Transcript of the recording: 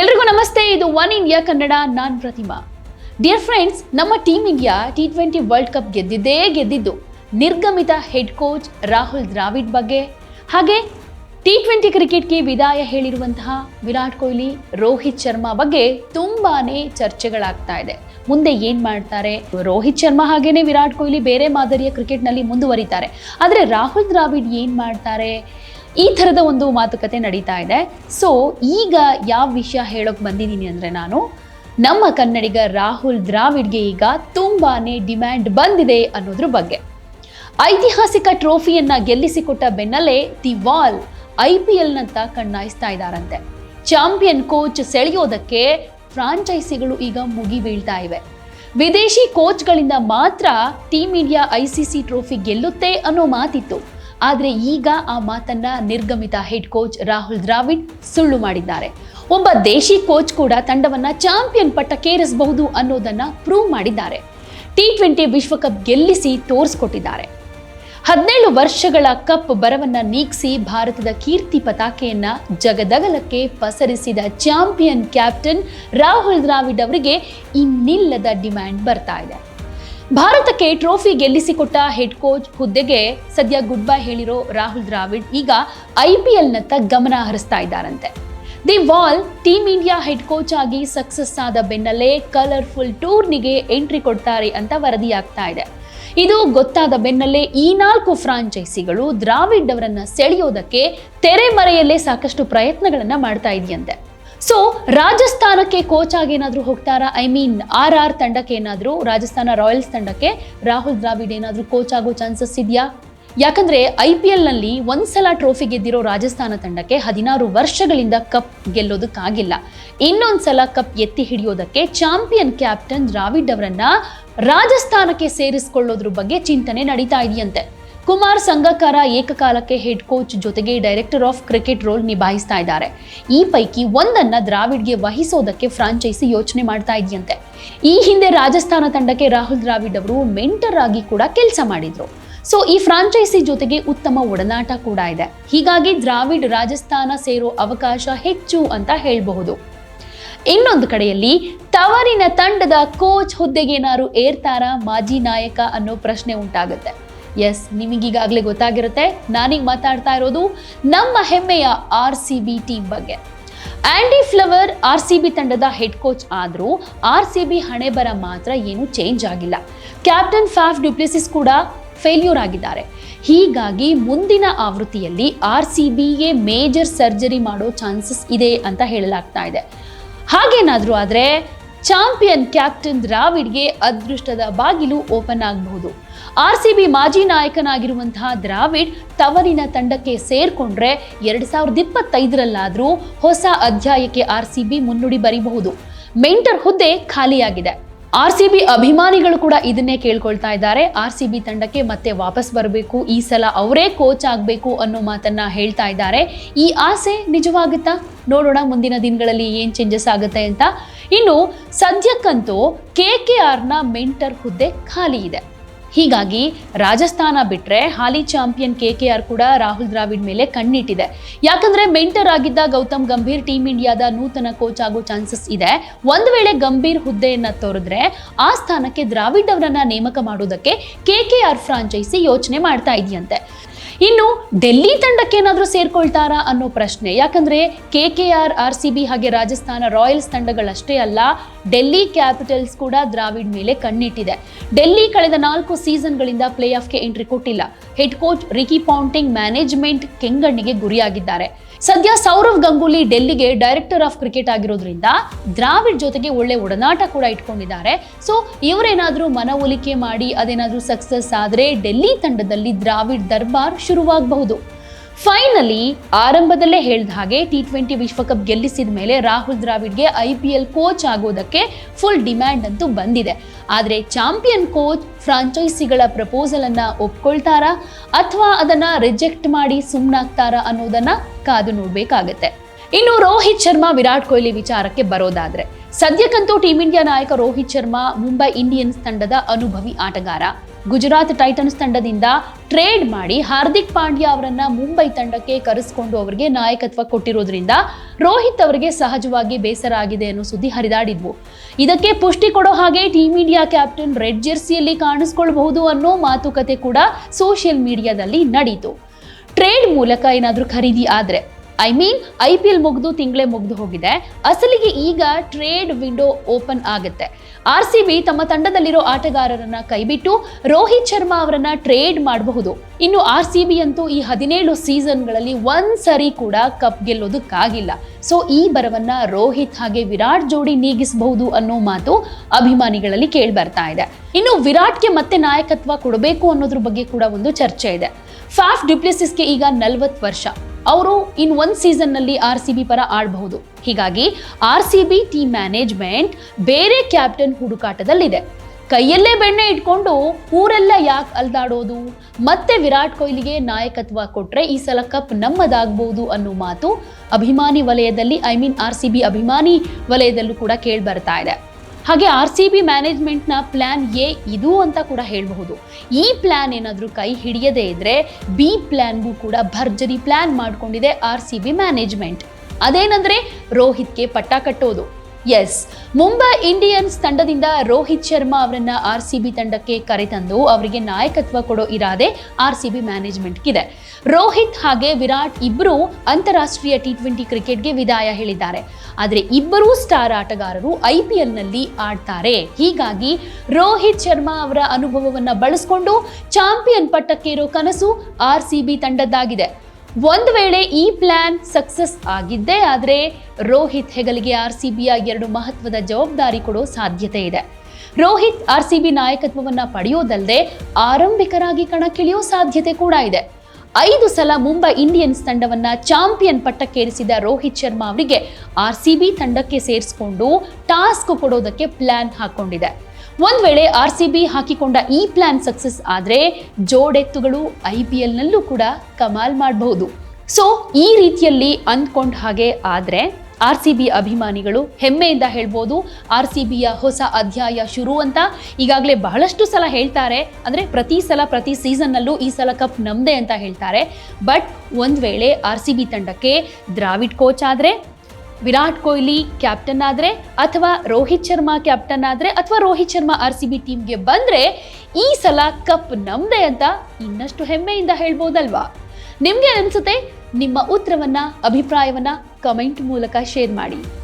ಎಲ್ರಿಗೂ ನಮಸ್ತೆ, ಇದು ಒನ್ ಇಂಡಿಯಾ ಕನ್ನಡ, ನಾನ್ ಪ್ರತಿಮಾ. ಡಿಯರ್ ಫ್ರೆಂಡ್ಸ್ ನಮ್ಮ team India T twenty world cup ಗೆದ್ದಿದ್ದೇ ಗೆದ್ದಿದ್ದು. ನಿರ್ಗಮಿತ ಹೆಡ್ ಕೋಚ್ ರಾಹುಲ್ ದ್ರಾವಿಡ್ ಬಗ್ಗೆ. ಹಾಗೆ ಟಿ ಟ್ವೆಂಟಿ ಕ್ರಿಕೆಟ್ಗೆ ವಿದಾಯ ಹೇಳಿರುವಂತಹ ವಿರಾಟ್ ಕೊಹ್ಲಿ, ರೋಹಿತ್ ಶರ್ಮಾ ಬಗ್ಗೆ ತುಂಬಾನೇ ಚರ್ಚೆಗಳಾಗ್ತಾ ಇದೆ. ಮುಂದೆ ಏನ್ ಮಾಡ್ತಾರೆ? ರೋಹಿತ್ ಶರ್ಮಾ ಹಾಗೇನೆ ವಿರಾಟ್ ಕೊಹ್ಲಿ ಬೇರೆ ಮಾದರಿಯ ಕ್ರಿಕೆಟ್ನಲ್ಲಿ ಮುಂದುವರಿತಾರೆ. ಆದರೆ ರಾಹುಲ್ ದ್ರಾವಿಡ್ ಏನ್ ಮಾಡ್ತಾರೆ? ಈ ಥರದ ಒಂದು ಮಾತುಕತೆ ನಡೀತಾ ಇದೆ. ಸೊ ಈಗ ಯಾವ ವಿಷಯ ಹೇಳೋಕೆ ಬಂದಿದ್ದೀನಿ ಅಂದರೆ ನಾನು, ನಮ್ಮ ಕನ್ನಡಿಗ ರಾಹುಲ್ ದ್ರಾವಿಡ್ಗೆ ಈಗ ತುಂಬಾ ಡಿಮ್ಯಾಂಡ್ ಬಂದಿದೆ ಅನ್ನೋದ್ರ ಬಗ್ಗೆ. ಐತಿಹಾಸಿಕ ಟ್ರೋಫಿಯನ್ನ ಗೆಲ್ಲಿಸಿಕೊಟ್ಟ ಬೆನ್ನಲ್ಲೇ ದಿ ವಾಲ್ ಐ ಪಿ ಎಲ್ನಂತ ಕಣ್ಣಾಯಿಸ್ತಾ ಇದ್ದಾರಂತೆ ಚಾಂಪಿಯನ್ ಕೋಚ್ ಸೆಳೆಯೋದಕ್ಕೆ ಫ್ರಾಂಚೈಸಿಗಳು ಈಗ ಮುಗಿ ಬೀಳ್ತಾ ಇವೆ. ವಿದೇಶಿ ಕೋಚ್ಗಳಿಂದ ಮಾತ್ರ team India I C C trophy ಗೆಲ್ಲುತ್ತೆ ಅನ್ನೋ ಮಾತಿತ್ತು. ಆದರೆ ಈಗ ಆ ಮಾತನ್ನ ನಿರ್ಗಮಿತ ಹೆಡ್ ಕೋಚ್ ರಾಹುಲ್ ದ್ರಾವಿಡ್ ಸುಳ್ಳು ಮಾಡಿದ್ದಾರೆ. ಒಬ್ಬ ದೇಶಿ ಕೋಚ್ ಕೂಡ ತಂಡವನ್ನ ಚಾಂಪಿಯನ್ ಪಟ್ಟಕ್ಕೇರಿಸಬಹುದು ಅನ್ನೋದನ್ನ ಪ್ರೂವ್ ಮಾಡಿದ್ದಾರೆ. ಟಿ ಟ್ವೆಂಟಿ ವಿಶ್ವಕಪ್ ಗೆಲ್ಲಿಸಿ ತೋರಿಸ್ಕೊಟ್ಟಿದ್ದಾರೆ. ಹದಿನೇಳು ವರ್ಷಗಳ ಕಪ್ ಬರವನ್ನ ನೀಗಿಸಿ ಭಾರತದ ಕೀರ್ತಿ ಪತಾಕೆಯನ್ನ ಜಗದಗಲಕ್ಕೆ ಪಸರಿಸಿದ ಚಾಂಪಿಯನ್ ಕ್ಯಾಪ್ಟನ್ ರಾಹುಲ್ ದ್ರಾವಿಡ್ ಅವರಿಗೆ ಇನ್ನಿಲ್ಲದ ಡಿಮ್ಯಾಂಡ್ ಬರ್ತಾ ಇದೆ. ಭಾರತಕ್ಕೆ ಟ್ರೋಫಿ ಗೆಲ್ಲಿಸಿಕೊಟ್ಟ ಹೆಡ್ ಕೋಚ್ ಹುದ್ದೆಗೆ ಸದ್ಯ ಗುಡ್ ಬೈ ಹೇಳಿರೋ ರಾಹುಲ್ ದ್ರಾವಿಡ್ ಈಗ ಐ ಪಿ ಗಮನ ಹರಿಸ್ತಾ ಇದ್ದಾರಂತೆ. The wall team India head coach ಆಗಿ ಸಕ್ಸಸ್ ಆದ ಬೆನ್ನಲ್ಲೇ ಕಲರ್ಫುಲ್ ಟೂರ್ನಿಗೆ ಎಂಟ್ರಿ ಕೊಡ್ತಾರೆ ಅಂತ ವರದಿಯಾಗ್ತಾ ಇದೆ. ಇದು ಗೊತ್ತಾದ ಬೆನ್ನಲ್ಲೇ ಈ ನಾಲ್ಕು ಫ್ರಾಂಚೈಸಿಗಳು ದ್ರಾವಿಡ್ ಅವರನ್ನ ಸೆಳೆಯೋದಕ್ಕೆ ತೆರೆಮರೆಯಲ್ಲೇ ಸಾಕಷ್ಟು ಪ್ರಯತ್ನಗಳನ್ನ ಮಾಡ್ತಾ ಇದೆಯಂತೆ. ಸೊ ರಾಜಸ್ಥಾನಕ್ಕೆ ಕೋಚ್ ಆಗಿ ಏನಾದರೂ ಹೋಗ್ತಾರಾ? ಐ ಮೀನ್ ಆರ್ ಆರ್ ತಂಡಕ್ಕೆ ಏನಾದರೂ, ರಾಜಸ್ಥಾನ ರಾಯಲ್ಸ್ ತಂಡಕ್ಕೆ ರಾಹುಲ್ ದ್ರಾವಿಡ್ ಏನಾದರೂ ಕೋಚ್ ಆಗೋ ಚಾನ್ಸಸ್ ಇದೆಯಾ? ಯಾಕಂದ್ರೆ ಐ ಪಿ ಎಲ್ನಲ್ಲಿ ಒಂದ್ಸಲ ಟ್ರೋಫಿ ಗೆದ್ದಿರೋ ರಾಜಸ್ಥಾನ ತಂಡಕ್ಕೆ ಹದಿನಾರು ವರ್ಷಗಳಿಂದ ಕಪ್ ಗೆಲ್ಲೋದಕ್ಕಾಗಿಲ್ಲ. ಇನ್ನೊಂದ್ಸಲ ಕಪ್ ಎತ್ತಿ ಹಿಡಿಯೋದಕ್ಕೆ ಚಾಂಪಿಯನ್ ಕ್ಯಾಪ್ಟನ್ ದ್ರಾವಿಡ್ ಅವರನ್ನ ರಾಜಸ್ಥಾನಕ್ಕೆ ಸೇರಿಸ್ಕೊಳ್ಳೋದ್ರ ಬಗ್ಗೆ ಚಿಂತನೆ ನಡೀತಾ ಇದೆಯಂತೆ. ಕುಮಾರ್ ಸಂಗಕಾರ ಏಕಕಾಲಕ್ಕೆ ಹೆಡ್ ಕೋಚ್ ಜೊತೆಗೆ ಡೈರೆಕ್ಟರ್ ಆಫ್ ಕ್ರಿಕೆಟ್ ರೋಲ್ ನಿಭಾಯಿಸ್ತಾ ಇದ್ದಾರೆ. ಈ ಪೈಕಿ ಒಂದನ್ನ ದ್ರಾವಿಡ್ಗೆ ವಹಿಸೋದಕ್ಕೆ ಫ್ರಾಂಚೈಸಿ ಯೋಚನೆ ಮಾಡ್ತಾ ಇದೆಯಂತೆ. ಈ ಹಿಂದೆ ರಾಜಸ್ಥಾನ ತಂಡಕ್ಕೆ ರಾಹುಲ್ ದ್ರಾವಿಡ್ ಅವರು ಮೆಂಟರ್ ಆಗಿ ಕೂಡ ಕೆಲಸ ಮಾಡಿದ್ರು. ಸೊ ಈ ಫ್ರಾಂಚೈಸಿ ಜೊತೆಗೆ ಉತ್ತಮ ಒಡನಾಟ ಕೂಡ ಇದೆ. ಹೀಗಾಗಿ ದ್ರಾವಿಡ್ ರಾಜಸ್ಥಾನ ಸೇರೋ ಅವಕಾಶ ಹೆಚ್ಚು ಅಂತ ಹೇಳಬಹುದು. ಇನ್ನೊಂದು ಕಡೆಯಲ್ಲಿ ತವರಿನ ತಂಡದ ಕೋಚ್ ಹುದ್ದೆಗೇನಾರು ಏರ್ತಾರಾ ಮಾಜಿ ನಾಯಕ ಅನ್ನೋ ಪ್ರಶ್ನೆ ಉಂಟಾಗುತ್ತೆ. ಎಸ್ ನಿಮಗೀಗಾಗಲೇ ಗೊತ್ತಾಗಿರುತ್ತೆ. ನಾನೀಗ ಮಾತಾಡ್ತಾ ಇರೋದು ನಮ್ಮ ಹೆಮ್ಮೆಯ ಆರ್ ಸಿ ಬಿ ಟೀಮ್ ಬಗ್ಗೆ. Andy Flower R C B ತಂಡದ ಹೆಡ್ ಕೋಚ್ ಆದರೂ ಆರ್ ಸಿ ಬಿ ಹಣೆ ಬರ ಮಾತ್ರ ಏನೂ ಚೇಂಜ್ ಆಗಿಲ್ಲ. ಕ್ಯಾಪ್ಟನ್ ಫ್ಯಾಫ್ ಡ್ಯುಪ್ಲಿಸಿಸ್ ಕೂಡ ಫೇಲ್ಯೂರ್ ಆಗಿದ್ದಾರೆ. ಹೀಗಾಗಿ ಮುಂದಿನ ಆವೃತ್ತಿಯಲ್ಲಿ ಆರ್ ಸಿ ಬಿಗೆ ಮೇಜರ್ ಸರ್ಜರಿ ಮಾಡೋ ಚಾನ್ಸಸ್ ಇದೆ ಅಂತ ಹೇಳಲಾಗ್ತಾ ಇದೆ. ಹಾಗೇನಾದರೂ ಆದರೆ ಚಾಂಪಿಯನ್ ಕ್ಯಾಪ್ಟನ್ ದ್ರಾವಿಡ್ಗೆ ಅದೃಷ್ಟದ ಬಾಗಿಲು ಓಪನ್ ಆಗಬಹುದು. ಆರ್ ಸಿ ಬಿ ಮಾಜಿ ನಾಯಕನಾಗಿರುವಂತಹ ದ್ರಾವಿಡ್ ತವರಿನ ತಂಡಕ್ಕೆ ಸೇರ್ಕೊಂಡ್ರೆ ಎರಡ್ ಸಾವಿರದ ಇಪ್ಪತ್ತೈದರಲ್ಲಾದರೂ ಹೊಸ ಅಧ್ಯಾಯಕ್ಕೆ ಆರ್ ಸಿ ಬಿ ಮುನ್ನುಡಿ ಬರೀಬಹುದು. ಮೆಂಟರ್ ಹುದ್ದೆ ಖಾಲಿಯಾಗಿದೆ. ಆರ್ ಸಿ ಬಿ ಅಭಿಮಾನಿಗಳು ಕೂಡ ಇದನ್ನೇ ಕೇಳ್ಕೊಳ್ತಾ ಇದ್ದಾರೆ. ಆರ್ ಸಿ ಬಿ ತಂಡಕ್ಕೆ ಮತ್ತೆ ವಾಪಸ್ ಬರಬೇಕು, ಈ ಸಲ ಅವರೇ ಕೋಚ್ ಆಗಬೇಕು ಅನ್ನೋ ಮಾತನ್ನ ಹೇಳ್ತಾ ಇದ್ದಾರೆ. ಈ ಆಸೆ ನಿಜವಾಗುತ್ತಾ? ನೋಡೋಣ ಮುಂದಿನ ದಿನಗಳಲ್ಲಿ ಏನು ಚೇಂಜಸ್ ಆಗುತ್ತೆ ಅಂತ. ಇನ್ನು ಸದ್ಯಕ್ಕಂತೂ ಕೆ ಕೆ ಆರ್ನ ಮೆಂಟರ್ ಹುದ್ದೆ ಖಾಲಿ ಇದೆ. ಹೀಗಾಗಿ ರಾಜಸ್ಥಾನ ಬಿಟ್ಟರೆ ಹಾಲಿ ಚಾಂಪಿಯನ್ ಕೆ ಕೆ ಆರ್ ಕೂಡ ರಾಹುಲ್ ದ್ರಾವಿಡ್ ಮೇಲೆ ಕಣ್ಣಿಟ್ಟಿದೆ. ಯಾಕಂದ್ರೆ ಮೆಂಟರ್ ಆಗಿದ್ದ ಗೌತಮ್ ಗಂಭೀರ್ ಟೀಮ್ ಇಂಡಿಯಾದ ನೂತನ ಕೋಚ್ ಆಗೋ ಚಾನ್ಸಸ್ ಇದೆ. ಒಂದು ವೇಳೆ ಗಂಭೀರ್ ಹುದ್ದೆಯನ್ನ ತೋರಿದ್ರೆ ಆ ಸ್ಥಾನಕ್ಕೆ ದ್ರಾವಿಡ್ ಅವರನ್ನ ನೇಮಕ ಮಾಡೋದಕ್ಕೆ ಕೆ ಕೆ ಆರ್ ಫ್ರಾಂಚೈಸಿ ಯೋಚನೆ ಮಾಡ್ತಾ ಇದೆಯಂತೆ. ಇನ್ನು ಡೆಲ್ಲಿ ತಂಡಕ್ಕೆ ಏನಾದರೂ ಸೇರ್ಕೊಳ್ತಾರಾ ಅನ್ನೋ ಪ್ರಶ್ನೆ, ಯಾಕಂದ್ರೆ K K R R C B ಹಾಗೆ ರಾಜಸ್ಥಾನ ರಾಯಲ್ಸ್ ತಂಡಗಳಷ್ಟೇ ಅಲ್ಲ ಡೆಲ್ಲಿ ಕ್ಯಾಪಿಟಲ್ಸ್ ಕೂಡ ದ್ರಾವಿಡ್ ಮೇಲೆ ಕಣ್ಣಿಟ್ಟಿದೆ. ಡೆಲ್ಲಿ ಕಳೆದ ನಾಲ್ಕು ಸೀಸನ್ಗಳಿಂದ ಪ್ಲೇ ಆಫ್ಗೆ ಎಂಟ್ರಿ ಕೊಟ್ಟಿಲ್ಲ. Head coach Ricky Ponting management ಕೆಂಗಣ್ಣಿಗೆ ಗುರಿಯಾಗಿದ್ದಾರೆ. ಸದ್ಯ ಸೌರವ್ ಗಂಗೂಲಿ ಡೆಲ್ಲಿಗೆ ಡೈರೆಕ್ಟರ್ ಆಫ್ ಕ್ರಿಕೆಟ್ ಆಗಿರೋದ್ರಿಂದ ದ್ರಾವಿಡ್ ಜೊತೆಗೆ ಒಳ್ಳೆ ಒಡನಾಟ ಕೂಡ ಇಟ್ಕೊಂಡಿದ್ದಾರೆ. ಸೊ, ಇವರೇನಾದರೂ ಮನವೊಲಿಕೆ ಮಾಡಿ ಅದೇನಾದರೂ ಸಕ್ಸಸ್ ಆದರೆ ಡೆಲ್ಲಿ ತಂಡದಲ್ಲಿ ದ್ರಾವಿಡ್ ದರ್ಬಾರ್ ಶುರುವಾಗಬಹುದು. ಫೈನಲಿ ಆರಂಭದಲ್ಲೇ ಹೇಳಿದ ಹಾಗೆ ಟಿ ಟ್ವೆಂಟಿ ವಿಶ್ವಕಪ್ ಗೆಲ್ಲಿಸಿದ ಮೇಲೆ ರಾಹುಲ್ ದ್ರಾವಿಡ್ಗೆ ಐ ಪಿ ಎಲ್ ಕೋಚ್ ಆಗೋದಕ್ಕೆ ಫುಲ್ ಡಿಮ್ಯಾಂಡ್ ಅಂತೂ ಬಂದಿದೆ. ಆದರೆ ಚಾಂಪಿಯನ್ ಕೋಚ್ ಫ್ರಾಂಚೈಸಿಗಳ ಪ್ರಪೋಸಲ್ ಅನ್ನ ಒಪ್ಕೊಳ್ತಾರಾ? ಅಥವಾ ಅದನ್ನ ರಿಜೆಕ್ಟ್ ಮಾಡಿ ಸುಮ್ಮನಾಗ್ತಾರಾ ಅನ್ನೋದನ್ನ ಕಾದು ನೋಡಬೇಕಾಗತ್ತೆ. ಇನ್ನು ರೋಹಿತ್ ಶರ್ಮಾ, ವಿರಾಟ್ ಕೊಹ್ಲಿ ವಿಚಾರಕ್ಕೆ ಬರೋದಾದ್ರೆ, ಸದ್ಯಕ್ಕಂತೂ ಟೀಂ ಇಂಡಿಯಾ ನಾಯಕ ರೋಹಿತ್ ಶರ್ಮಾ, ಮುಂಬೈ ಇಂಡಿಯನ್ಸ್ ತಂಡದ ಅನುಭವಿ ಆಟಗಾರ. ಗುಜರಾತ್ ಟೈಟನ್ಸ್ ತಂಡದಿಂದ ಟ್ರೇಡ್ ಮಾಡಿ ಹಾರ್ದಿಕ್ ಪಾಂಡ್ಯ ಅವರನ್ನ ಮುಂಬೈ ತಂಡಕ್ಕೆ ಕರೆಸಿಕೊಂಡು ಅವರಿಗೆ ನಾಯಕತ್ವ ಕೊಟ್ಟಿರೋದ್ರಿಂದ ರೋಹಿತ್ ಅವರಿಗೆ ಸಹಜವಾಗಿ ಬೇಸರ ಆಗಿದೆ ಅನ್ನೋ ಸುದ್ದಿ ಹರಿದಾಡಿದ್ವು. ಇದಕ್ಕೆ ಪುಷ್ಟಿ ಕೊಡೋ ಹಾಗೆ ಟೀಮ್ ಇಂಡಿಯಾ ಕ್ಯಾಪ್ಟನ್ ರೆಡ್ ಜೆರ್ಸಿಯಲ್ಲಿ ಕಾಣಿಸ್ಕೊಳ್ಬಹುದು ಅನ್ನೋ ಮಾತುಕತೆ ಕೂಡ ಸೋಷಿಯಲ್ ಮೀಡಿಯಾದಲ್ಲಿ ನಡೀತು. ಟ್ರೇಡ್ ಮೂಲಕ ಏನಾದರೂ ಖರೀದಿ ಆದರೆ I mean I P L ಮುಗಿದು ತಿಂಗಳೇ ಮುಗಿದು ಹೋಗಿದೆ. ಅಸಲಿಗೆ ಈಗ ಟ್ರೇಡ್ ವಿಂಡೋ ಓಪನ್ ಆಗುತ್ತೆ. ಆರ್ ಸಿ ಬಿ ತಮ್ಮ ತಂಡದಲ್ಲಿರೋ ಆಟಗಾರರನ್ನ ಕೈಬಿಟ್ಟು ರೋಹಿತ್ ಶರ್ಮಾ ಅವರನ್ನ ಟ್ರೇಡ್ ಮಾಡಬಹುದು. ಇನ್ನು ಆರ್ ಸಿ ಬಿ ಅಂತೂ ಈ ಹದಿನೇಳು ಸೀಸನ್ಗಳಲ್ಲಿ ಒಂದ್ ಸರಿ ಕೂಡ ಕಪ್ ಗೆಲ್ಲೋದಕ್ಕಾಗಿಲ್ಲ. ಸೊ ಈ ಬರವನ್ನ ರೋಹಿತ್ ಹಾಗೆ ವಿರಾಟ್ ಜೋಡಿ ನೀಗಿಸಬಹುದು ಅನ್ನೋ ಮಾತು ಅಭಿಮಾನಿಗಳಲ್ಲಿ ಕೇಳಿ ಬರ್ತಾ ಇದೆ. ಇನ್ನು ವಿರಾಟ್ಗೆ ಮತ್ತೆ ನಾಯಕತ್ವ ಕೊಡಬೇಕು ಅನ್ನೋದ್ರ ಬಗ್ಗೆ ಕೂಡ ಒಂದು ಚರ್ಚೆ ಇದೆ. ಫಾಫ್ ಡಿಪ್ಲೆಸಿಸ್ಗೆ ಈಗ ನಲ್ವತ್ತು ವರ್ಷ. ಅವರು ಇನ್ ಒಂದು ಸೀಸನ್ನಲ್ಲಿ ಆರ್ ಸಿ ಬಿ ಪರ ಆಡಬಹುದು. ಹೀಗಾಗಿ R C B team management ಬೇರೆ ಕ್ಯಾಪ್ಟನ್ ಹುಡುಕಾಟದಲ್ಲಿದೆ. ಕೈಯಲ್ಲೇ ಬೆಣ್ಣೆ ಇಟ್ಕೊಂಡು ಊರೆಲ್ಲ ಯಾಕೆ ಅಲ್ದಾಡೋದು? ಮತ್ತೆ ವಿರಾಟ್ ಕೊಹ್ಲಿಗೆ ನಾಯಕತ್ವ ಕೊಟ್ರೆ ಈ ಸಲ ಕಪ್ ನಮ್ಮದಾಗಬಹುದು ಅನ್ನೋ ಮಾತು ಅಭಿಮಾನಿ ವಲಯದಲ್ಲಿ, I mean R C B ಅಭಿಮಾನಿ ವಲಯದಲ್ಲೂ ಕೂಡ ಕೇಳಿ ಬರ್ತಾ ಇದೆ. ಹಾಗೆ ಆರ್ ಸಿ ಬಿ ಮ್ಯಾನೇಜ್ಮೆಂಟ್ನ ಪ್ಲ್ಯಾನ್ ಎ ಇದು ಅಂತ ಕೂಡ ಹೇಳಬಹುದು. ಈ ಪ್ಲ್ಯಾನ್ ಏನಾದರೂ ಕೈ ಹಿಡಿಯದೇ ಇದ್ರೆ ಬಿ ಪ್ಲ್ಯಾನ್ಗೂ ಕೂಡ ಭರ್ಜರಿ ಪ್ಲ್ಯಾನ್ ಮಾಡಿಕೊಂಡಿದೆ ಆರ್ ಸಿ ಬಿ ಮ್ಯಾನೇಜ್ಮೆಂಟ್. ಅದೇನಂದ್ರೆ ರೋಹಿತ್ಗೆ ಪಟ್ಟ ಕಟ್ಟೋದು. ಎಸ್ ಮುಂಬೈ ಇಂಡಿಯನ್ಸ್ ತಂಡದಿಂದ ರೋಹಿತ್ ಶರ್ಮಾ ಅವರನ್ನ ಆರ್ ಸಿ ಬಿ ತಂಡಕ್ಕೆ ಕರೆತಂದು ಅವರಿಗೆ ನಾಯಕತ್ವ ಕೊಡೋ ಇರಾದೆ ಆರ್ ಸಿ ಬಿ ಮ್ಯಾನೇಜ್ಮೆಂಟ್ಗಿದೆ. ರೋಹಿತ್ ಹಾಗೆ ವಿರಾಟ್ ಇಬ್ಬರು ಅಂತಾರಾಷ್ಟ್ರೀಯ ಟಿ ಟ್ವೆಂಟಿ ಕ್ರಿಕೆಟ್ಗೆ ವಿದಾಯ ಹೇಳಿದ್ದಾರೆ. ಆದರೆ ಇಬ್ಬರೂ ಸ್ಟಾರ್ ಆಟಗಾರರು ಐ ಪಿ ಎಲ್ನಲ್ಲಿ ಆಡ್ತಾರೆ. ಹೀಗಾಗಿ ರೋಹಿತ್ ಶರ್ಮಾ ಅವರ ಅನುಭವವನ್ನು ಬಳಸಿಕೊಂಡು ಚಾಂಪಿಯನ್ ಪಟ್ಟಕ್ಕೇರೋ ಕನಸು ಆರ್ ಸಿ ಬಿ ತಂಡದ್ದಾಗಿದೆ. ಒಂದು ವೇಳೆ ಈ ಪ್ಲಾನ್ ಸಕ್ಸಸ್ ಆಗಿದ್ದೇ ಆದರೆ ರೋಹಿತ್ ಹೆಗಲಿಗೆ ಆರ್ ಸಿ ಬಿಯ ಎರಡು ಮಹತ್ವದ ಜವಾಬ್ದಾರಿ ಕೊಡೋ ಸಾಧ್ಯತೆ ಇದೆ. ರೋಹಿತ್ ಆರ್ ಸಿ ಬಿ ನಾಯಕತ್ವವನ್ನು ಪಡೆಯೋದಲ್ಲದೆ ಆರಂಭಿಕರಾಗಿ ಕಣಕ್ಕಿಳಿಯೋ ಸಾಧ್ಯತೆ ಕೂಡ ಇದೆ. ಐದು ಸಲ ಮುಂಬೈ ಇಂಡಿಯನ್ಸ್ ತಂಡವನ್ನ ಚಾಂಪಿಯನ್ ಪಟ್ಟಕ್ಕೇರಿಸಿದ ರೋಹಿತ್ ಶರ್ಮಾ ಅವರಿಗೆ ಆರ್ ಸಿ ತಂಡಕ್ಕೆ ಸೇರಿಸಿಕೊಂಡು ಟಾಸ್ಕ್ ಕೊಡೋದಕ್ಕೆ ಪ್ಲಾನ್ ಹಾಕೊಂಡಿದೆ. ಒಂದ್ ವೇಳೆ ಆರ್ ಸಿ ಬಿ ಹಾಕಿಕೊಂಡ ಈ ಪ್ಲಾನ್ ಸಕ್ಸಸ್ ಆದ್ರೆ ಜೋಡೆತ್ತುಗಳು ಐ ಪಿ ಎಲ್ನಲ್ಲೂ ಕೂಡ ಕಮಾಲ್ ಮಾಡಬಹುದು. ಸೊ ಈ ರೀತಿಯಲ್ಲಿ ಅಂದ್ಕೊಂಡ ಹಾಗೆ ಆದ್ರೆ ಆರ್ ಸಿ ಬಿ ಅಭಿಮಾನಿಗಳು ಹೆಮ್ಮೆಯಿಂದ ಹೇಳ್ಬೋದು. ಆರ್ ಸಿ ಬಿಯ ಹೊಸ ಅಧ್ಯಾಯ ಶುರು ಅಂತ ಈಗಾಗಲೇ ಬಹಳಷ್ಟು ಸಲ ಹೇಳ್ತಾರೆ. ಅಂದರೆ ಪ್ರತಿ ಸಲ, ಪ್ರತಿ ಸೀಸನ್ನಲ್ಲೂ ಈ ಸಲ ಕಪ್ ನಮ್ಮದೇ ಅಂತ ಹೇಳ್ತಾರೆ. ಬಟ್ ಒಂದು ವೇಳೆ ಆರ್ ಸಿ ಬಿ ತಂಡಕ್ಕೆ ದ್ರಾವಿಡ್ ಕೋಚ್ ಆದರೆ, ವಿರಾಟ್ ಕೊಹ್ಲಿ ಕ್ಯಾಪ್ಟನ್ ಆದರೆ, ಅಥವಾ ರೋಹಿತ್ ಶರ್ಮಾ ಕ್ಯಾಪ್ಟನ್ ಆದರೆ, ಅಥವಾ Rohit Sharma R C B ಟೀಮ್ಗೆ ಬಂದರೆ ಈ ಸಲ ಕಪ್ ನಮ್ಮದೇ ಅಂತ ಇನ್ನಷ್ಟು ಹೆಮ್ಮೆಯಿಂದ ಹೇಳ್ಬೋದಲ್ವಾ? ನಿಮಗೆ ಅನಿಸುತ್ತೆ ನಿಮ್ಮ ಉತ್ತರವನ್ನ ಅಭಿಪ್ರಾಯವನ್ನ ಕಮೆಂಟ್ ಮೂಲಕ ಶೇರ್ ಮಾಡಿ.